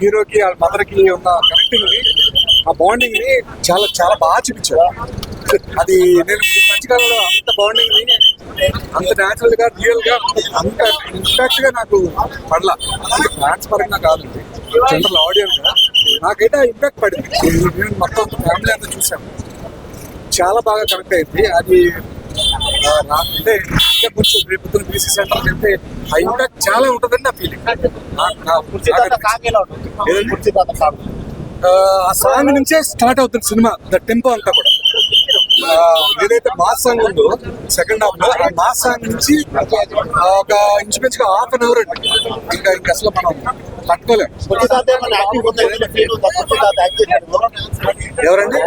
హీరోకి వాళ్ళ మదర్కి ఉన్న కనెక్టింగ్ని ఆ బాండింగ్ని చాలా చాలా బాగా చూపించారు అది నేను మధ్యకాలంలో అంత బాండింగ్ని అంత న్యాచురల్గా రియల్గా అంత ఇంపాక్ట్గా నాకు పడలా. ఫ్యాన్స్ పరంగా కాదండి జనరల్ ఆడియన్స్గా. నాకైతే ఆ ఇంపాక్ట్ పడింది. నేను మొత్తం ఫ్యామిలీ అంతా చూసాను చాలా బాగా కనెక్ట్ అయింది. అది అంటే ఇంకా కొంచెం రేపు బీసీ సెంటర్ వెళ్తే ఆ ఇంపాక్ట్ చాలా ఉంటుందని నా ఫీలింగ్ ఆ సాంగ్ నుంచే స్టార్ట్ అవుతుంది సినిమా ద టెంపో అంతా కూడా. ఏదైతే మాస్ సాంగ్ ఉందో సెకండ్ హాఫ్లో ఆ మాస్ సాంగ్ నుంచి ఒక ఇంచుమించుగా హాఫ్ అన్ అవర్ అండి. ఇంకా ఇంకా అసలు మనం ఎవరండి?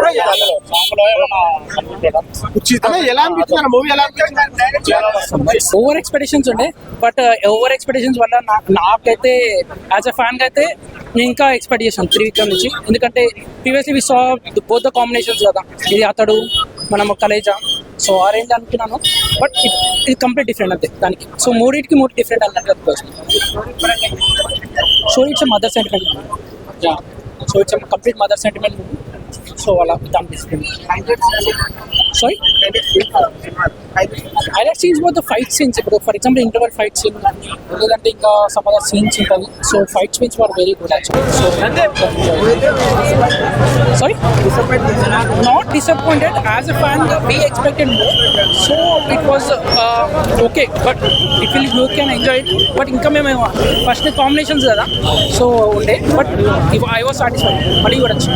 ఓవర్ ఎక్స్పెక్టేషన్స్ ఉండే బట్ ఓవర్ ఎక్స్పెక్టేషన్స్ వల్ల నా- నాకైతే యాజ్ అ ఫ్యాన్గా అయితే నేను ఇంకా ఎక్స్పెక్ట్ చేశాను త్రివిక్రమ్ నుంచి. ఎందుకంటే previously we saw both the combinations కదా. ఇది అతడు మనం కలేజా సో ఆ రేంజ్ అనుకున్నాను బట్ ఇది కంప్లీట్ డిఫరెంట్ అంతే దానికి. సో మూడింటికి మూడు డిఫరెంట్ అన్నట్టు so it's mother sentiment so it's complete mother sentiment so అలా దాని డిఫరెంట్ సారీ హైలైట్ సీన్స్ పోతే ఫైట్ సీన్స్ ఇప్పుడు for example interval fight scene లేదంటే ఇంకా సమ్ అదర్ సీన్స్ ఉంటుంది so fight scenes were very good so sorry not disappointed as a fan we expected more so it was okay but it will you can enjoy it but ఇంకా మేము first combinations కదా. So ఉండే. But I was satisfied మళ్ళీ చూడొచ్చు